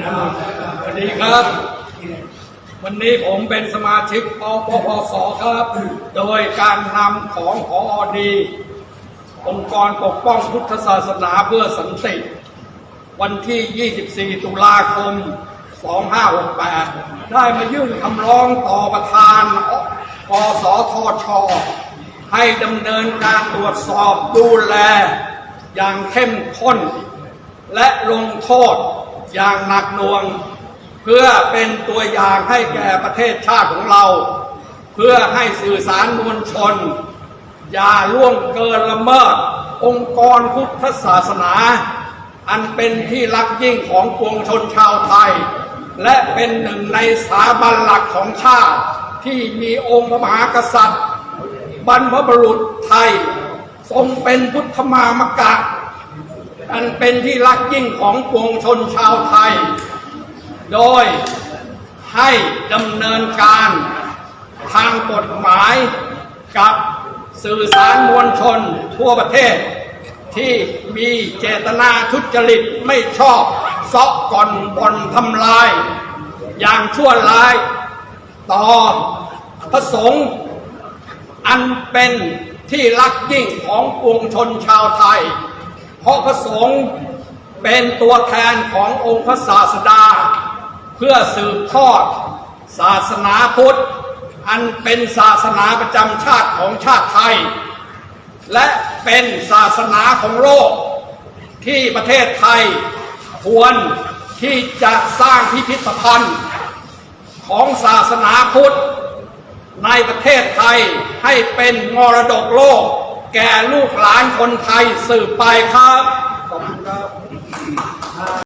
สวัสดีครับ วันนี้ผมเป็นสมาชิกปปพสครับ โดยการนำของพอดี องค์กรปกป้องพุทธศาสนาเพื่อสันติ วันที่ 24 ตุลาคม 2568 ได้มายื่นคำร้องต่อประธานปสทช ให้ดำเนินการตรวจสอบดูแลอย่างเข้มข้น และลงโทษ อย่างหนักหน่วง เพื่อเป็นตัวอย่างให้แก่ประเทศชาติของเรา เพื่อให้สื่อสารมวลชน อย่าล่วงเกินละเมิด องค์กรพุทธศาสนา อันเป็นที่รักยิ่งของปวงชนชาวไทย และเป็นหนึ่งในสถาบันหลักของชาติที่มีองค์พระมหากษัตริย์ บรรพบุรุษไทย ทรงเป็นพุทธมามกะ อันเป็นที่รักยิ่งของปวงชนชาวไทย โดยให้ดำเนินการทางกฎหมายกับสื่อสารมวลชนทั่วประเทศ ที่มีเจตนาทุจริตไม่ชอบซาะก่อนบอนทำลาย อย่างชั่วร้าย ต่อพระสงฆ์อันเป็นที่รักยิ่งของปวงชนชาวไทย เพราะพระสงฆ์เป็นตัวแทนขององค์พระศาสดา เพื่อสืบทอด ศาสนาพุทธ อันเป็นศาสนาประจำชาติของชาติไทย และเป็นศาสนาของโลก ที่ประเทศไทยควรที่จะสร้างพิพิธภัณฑ์ ของศาสนาพุทธ ในประเทศไทยให้เป็นมรดกโลก แก่ลูกหลานคนไทยสืบไปครับขอบคุณครับ